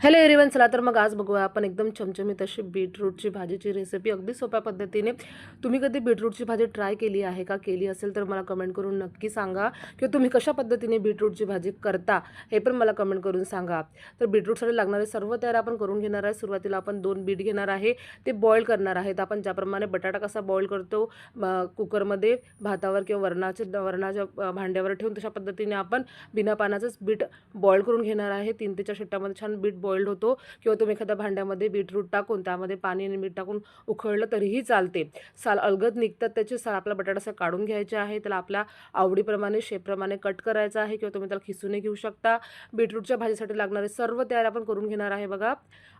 Hello एरिवन चला तर मग आज बघूया आपण एकदम चमचमीत अशी बीटरूटची भाजीची रेसिपी अगदी सोप्या पद्धतीने. तुम्ही कधी बीटरूटची भाजी ट्राय केली आहे का? केली असेल तर मला कमेंट करून नक्की सांगा. किंवा तुम्ही कशा पद्धतीने बीटरूटची भाजी करता हे पण मला कमेंट करून सांगा. तर बीटरूटसाठी लागणारे सर्व तयार आपण करून घेणार आहे. सुरुवातीला आपण दोन बीट घेणार आहे. ते बॉईल करणार आहेत. आपण ज्याप्रमाणे बटाटा कसा बॉईल करतो कुकरमध्ये भातावर किंवा वरणाच्या वरणाच्या भांड्यावर ठेवून तशा पद्धतीने आपण बिना पानाचंच बीट बॉईल करून घेणार आहे. तीन ते चार शिट्ट्यामध्ये छान बीट बॉइल्ड होतो किंवा तुम्ही एखाद्या भांड्यामध्ये बीटरूट टाकून त्यामध्ये पाणी आणि मीठ टाकून उकळलं तरीही चालते. साल अलगद निघतात त्याचे साल आपला बटाटा काढून घ्यायचे आहे त्याला आपल्या आवडीप्रमाणे शेपप्रमाणे कट करायचं आहे किंवा तुम्ही त्याला खिसूनही घेऊ शकता. बीटरूटच्या भाजीसाठी लागणारे सर्व तयार आपण करून घेणार आहे बघा.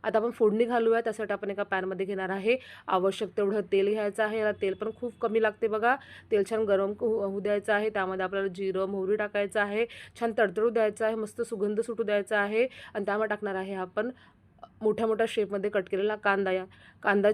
आता आपण फोडणी घालूया त्यासाठी आपण एका पॅनमध्ये घेणार आहे. आवश्यक तेवढं तेल घ्यायचं आहे याला तेल पण खूप कमी लागते बघा. तेल छान गरम होऊ होऊ द्यायचं आहे त्यामध्ये आपल्याला जिरं मोहरी टाकायचं आहे. छान तडतडू द्यायचं आहे मस्त सुगंध सुटू द्यायचा आहे आणि त्यामध्ये टाकणार आहे आपण मोठ्या मोठ्या शेपमध्ये कट केलेला कांदा या. कांदा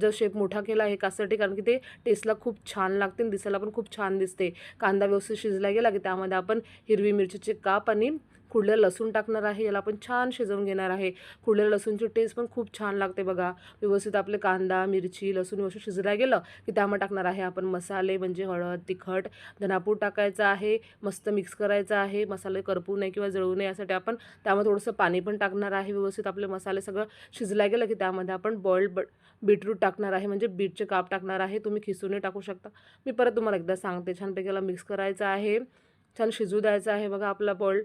जर शेप मोठा केला आहे कासाठी कारण की ते टेस्टला खूप छान लागते आणि दिसायला पण खूप छान दिसते. कांदा व्यवस्थित शिजला गेला की त्यामध्ये आपण हिरवी मिरचीचे काप आणि खुडलेलं लसूण टाकणार आहे याला आपण छान शिजवून घेणार आहे. खुडलेलं लसूणची टेस्ट पण खूप छान लागते बघा. व्यवस्थित आपले कांदा मिरची लसूण व्यवस्थित शिजला गेलं की त्यामध्ये टाकणार आहे आपण मसाले म्हणजे हळद तिखट. धनापूर टाकायचं आहे मस्त मिक्स करायचं आहे. मसाले करपू नये किंवा जळू नये यासाठी आपण त्यामध्ये थोडंसं पाणी पण टाकणार आहे. व्यवस्थित आपले मसाले सगळं शिजला गेलं की त्यामध्ये आपण बॉइल्ड ब बीटरूट टाकणार आहे. म्हणजे बीटचे काप टाकणार आहे. तुम्ही खिसूनही टाकू शकता. मी परत तुम्हाला एकदा सांगते. छानपैकी याला मिक्स करायचं आहे. छान शिजू द्यायचं आहे. बघा आपला बॉइल्ड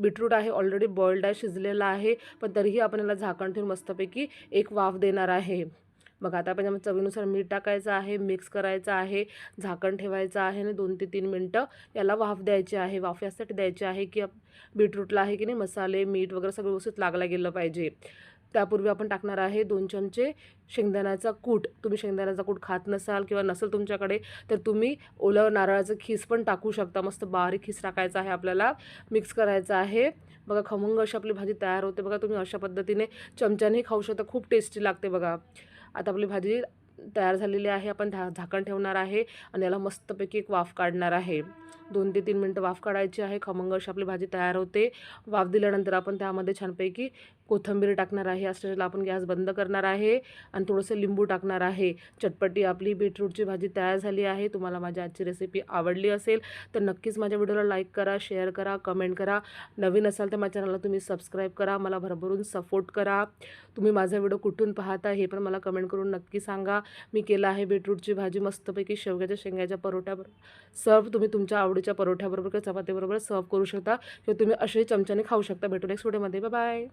बीटरूट आहे ऑलरेडी बॉइल्ड आहे शिजलेला आहे. पण तरीही आपण याला झाकण ठेवून मस्तपैकी एक वाफ देणार आहे. मग आता आपण चवीनुसार मीठ टाकायचं आहे मिक्स करायचं आहे झाकण ठेवायचं आहे आणि दोन ते तीन मिनटं याला वाफ द्यायची आहे. वाफ यासाठी द्यायची आहे की बीटरूटला आहे की नाही मसाले मीठ वगैरे सगळं व्यवस्थित लागला गेलं पाहिजे. त्यापूर्वी आपण टाकणार आहे दोन चमचे शेंगदाण्याचा कूट. तुम्ही शेंगदाण्याचा कूट खात नसाल किंवा नसेल तुमच्याकडे तर तुम्ही ओलं नारळाचं खीस पण टाकू शकता. मस्त बारीक खीस टाकायचा आहे आपल्याला. मिक्स करायचं आहे. बघा खमंग अशी आपली भाजी तयार होते. बघा तुम्ही अशा पद्धतीने चमच्यानेही खाऊ शकता. खूप टेस्टी लागते बघा. आता आपली भाजी तयार झालेली आहे. आपण झा झाकण ठेवणार आहे आणि याला मस्तपैकी एक वाफ काढणार आहे. दोन ते तीन मिनटं वाफ काढायची आहे. खमंग अशी आपली भाजी तयार होते. वाफ दिल्यानंतर आपण त्यामध्ये छानपैकी कोथिंबीर टाकणार आहे. या स्टेजला आपण गॅस बंद करणार आहे आणि थोडंसं लिंबू टाकणार आहे. चटपटी आपली बीटरूटची भाजी तयार झाली आहे. तुम्हाला माझी आजची रेसिपी आवडली असेल तर नक्कीच माझ्या व्हिडिओला लाईक करा शेअर करा कमेंट करा. नवीन असाल तर माझ्या चॅनलला तुम्ही सबस्क्राईब करा. मला भरभरून सपोर्ट करा. तुम्ही माझा व्हिडिओ कुठून पाहता हे पण मला कमेंट करून नक्की सांगा. मी केलं आहे बीटरूटची भाजी मस्तपैकी शेवग्याच्या शेंगाच्या परोठ्यावर सर्व तुम्ही तुमच्या आवड आवडीच्या परोठ्याबरोबर किंवा चपातीबरोबर सर्व करू शकता. किंवा तुम्ही असे चमच्याने खाऊ शकता. भेटू नेक्स्ट व्हिडिओमध्ये बाय